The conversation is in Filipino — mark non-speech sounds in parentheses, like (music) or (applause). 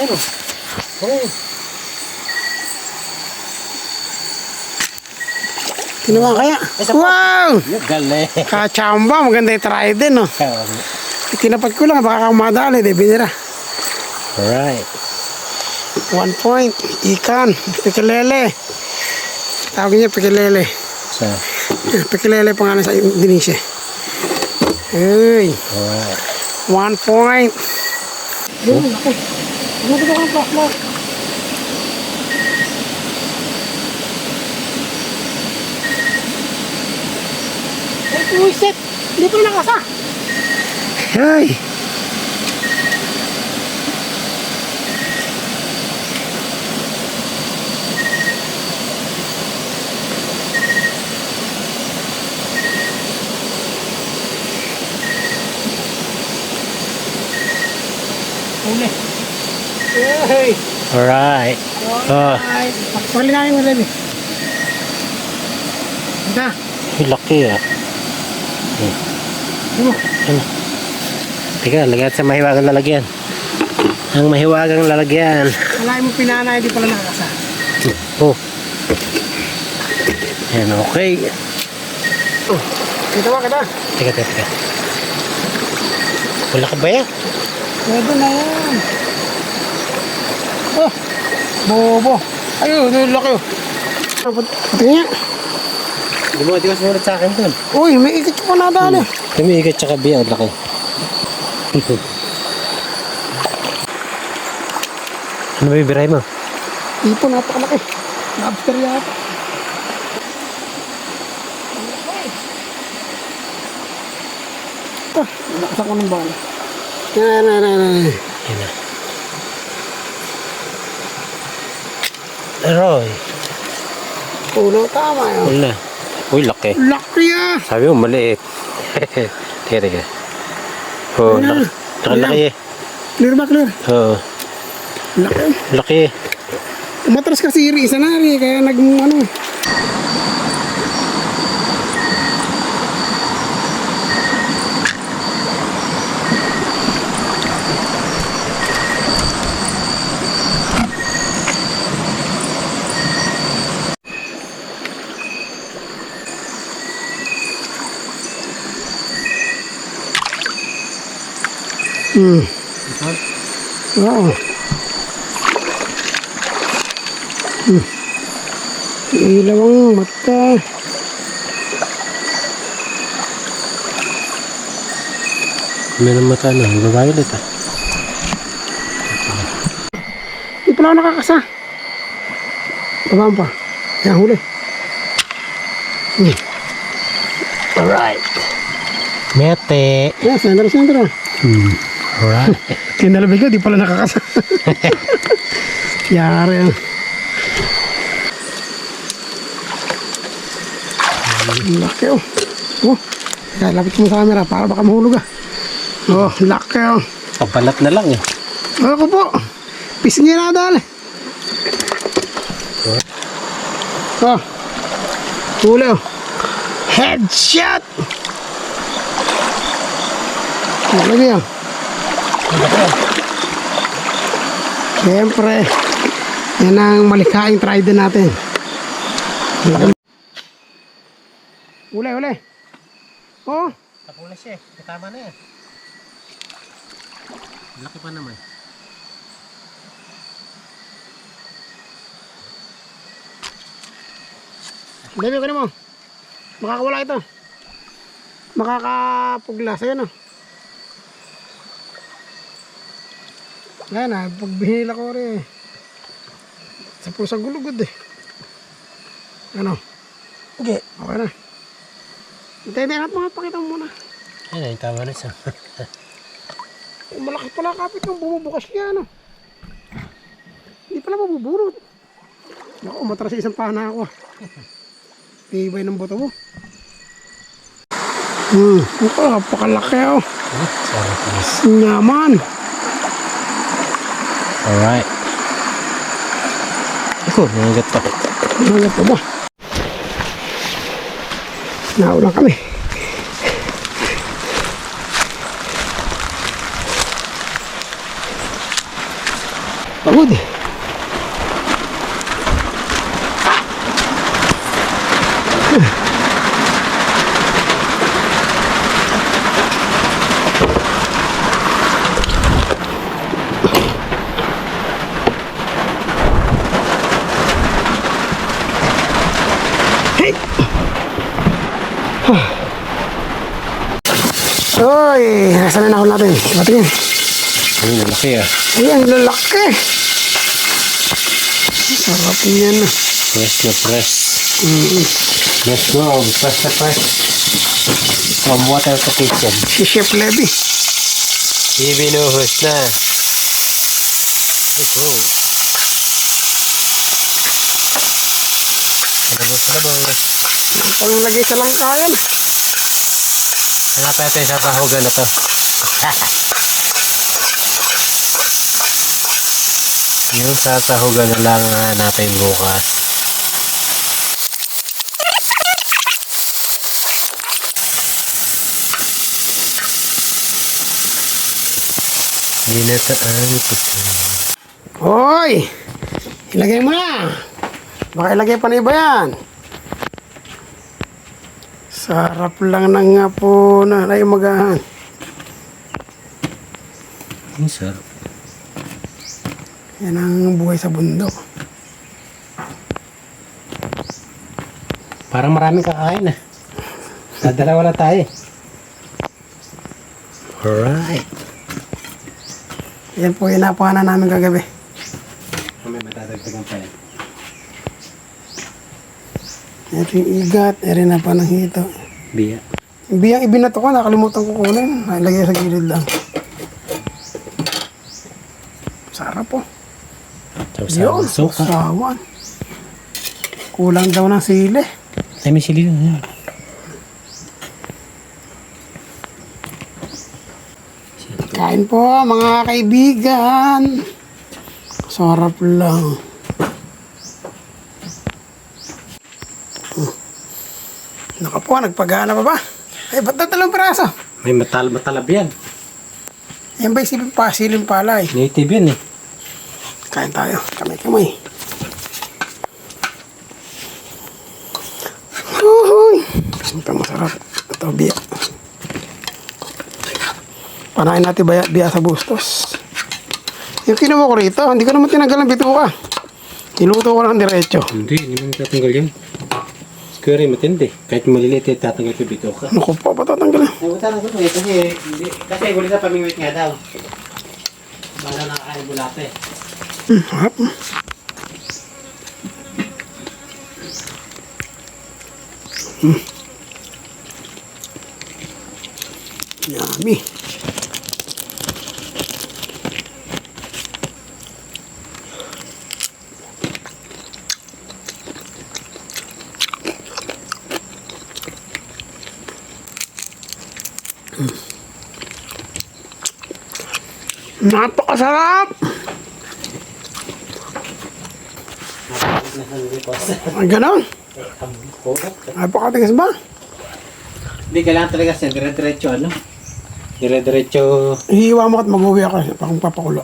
Ano? Oh. Kinuha kaya? Wow! Galing. Kachamba, maganda yung trident, no? Tinapat ko lang, baka kumadali, di binira. Alright. One point, ikan, pikilele. Tawag niya pikilele. Yan, Pikilele pangalan sa Indonesia. Hey, alright. one point. Yun, Ano ba ang flashlight? Ay, puwisit! Hindi pa nakasa! Hey! Huli. Hey! Alright. Oh, Ay, Pakpali namin mo rin eh. Yung laki ah. ano? Teka, lagyan sa mahiwagang lalagyan. Ang mahiwagang lalagyan. Kalahin mo pinana, hindi pala nakakasa. Oh. Yan, okay. Oh, dito ba kita? Teka, teka, teka. Wala ka ba yan? Pwede na yan. Oh, bobo. Ayun, yung laki oh. Ah, pat- Pati nga. Di mo, di ka sumunod sa akin dun. Uy, may ikit pa nadali. Tumiigat tsaka biya, laki. (laughs) ano ba ibiray mo? Ipo, napakalaki. Lobster yata. Ah, nakasak ko ng bala. Yan, yan, yan, yan. Yan na. Aroy. Ulo, tama yun. Wala. Uy, laki. Laki ah! Sabi mo, maliit. (laughs) teka, teka. Oo, oh, Ano? laki. Laki eh. Clear ba, clear? Oo, Laki. laki eh. Umatras kasi yung isa na rin, kaya nag, ano, Hmm. Oo. Hmm. Ilaw ang mata. Naman mata na. Ulit ah. Di pala ako nakakasa. Babaan pa. Yan, huli. Hmm. Alright. Mete. Yan, sentro, sentro. Hmm. Alright. Kinalabig ko, di pala nakakasa. (laughs) Yari Laki oh. Oh. Kaya lapit mo sa camera para baka mahulog ah. Oh, laki oh. Pabalat na lang eh. Ako po. Pisngi na dali. Oh. Huli oh. Headshot! Lagi yan. Siyempre, yan ang malikaing trident natin. Uli, uli. Oh, Tapula siya eh. Tama na yan. Laki pa naman. dami ko mo. Makakawala ito. Makakapugla sa'yo, no? Yan ah, pagbihila ko rin. Sa pusang gulugod eh. Ano? Okay. Okay na. Hintay na natin mga pakita mo muna. Ayun, tama na siya. (laughs) Eh, malaki pala kapit yung bumubukas niya, ano? Hindi pala mabubulot. Naku, matras sa isang pana ako. Tibay ng buto mo. Hmm, ito, napakalaki oh. Sorry, please. Naman. Alright. Ako, nangagat pa. Ano pa ba? Naulang kami. Pagod eh. Uy, nasa na nahol natin? Patingin. Ay, malaki ah. Ay, ang lalaki. Sarap yan. Fresh na fresh. Mm, Let's go. Fresh na fresh. From water to kitchen. si Chef Levy. Ibinuhos na. Go. Salamang-salamang. Ang lagay sa langkayan. Hanapin natin sa tahugan na to. (laughs) Yung sa tahugan na lang natin bukas. Ginataan ko to. Hoy! Ilagay mo na. Baka ilagay pa na iba yan. Sarap lang ng nga po na ay magahan. Ang sarap. Yan ang buhay sa bundok. Parang maraming kakain ah. Dadalawa na tayo. Alright. Yan po yung napuhanan namin kagabi. May matadagdagan pa yan. Ito yung igat. Eri na pa ng hito. Biya. Biyang ibinato ko, nakalimutan ko kunin. Ilagay sa gilid lang. Sarap po. Yun, Suka. sawan. Kulang daw ng sili. Ay, may sili na. Kain po mga kaibigan. Sarap lang. Hmm. Po, nagpagana pa ba? Ay, ba't na dalawang piraso? May matal matalab yan. Yan ba isipin pa, siling palay? Native yan eh. Kain tayo, kamay-kamay. Uhuy! Ito masarap. Ito, biya. Panain natin biya, biya sa bustos. Yung kinuha ko rito, hindi ko naman tinanggal ng bituka. Niluto ko lang diretso. Hindi, hindi mo tatanggal yan. Square matindi. Kahit maliliit yan, tatanggal ko dito ka. Naku po, patatanggal. Ay, na ko eh. Kasi, hindi, kasi huli sa pamingwit nga daw. Bala nakakain bulate. Hmm, harap. Hmm. Yummy. Napakasarap! Ang ganon. Napakatigas ba? Hindi, kailangan talaga siya. Dire-diretso ano? Dire-diretso. Hihiwa mo at mag-uwi ako sa pang papakulo.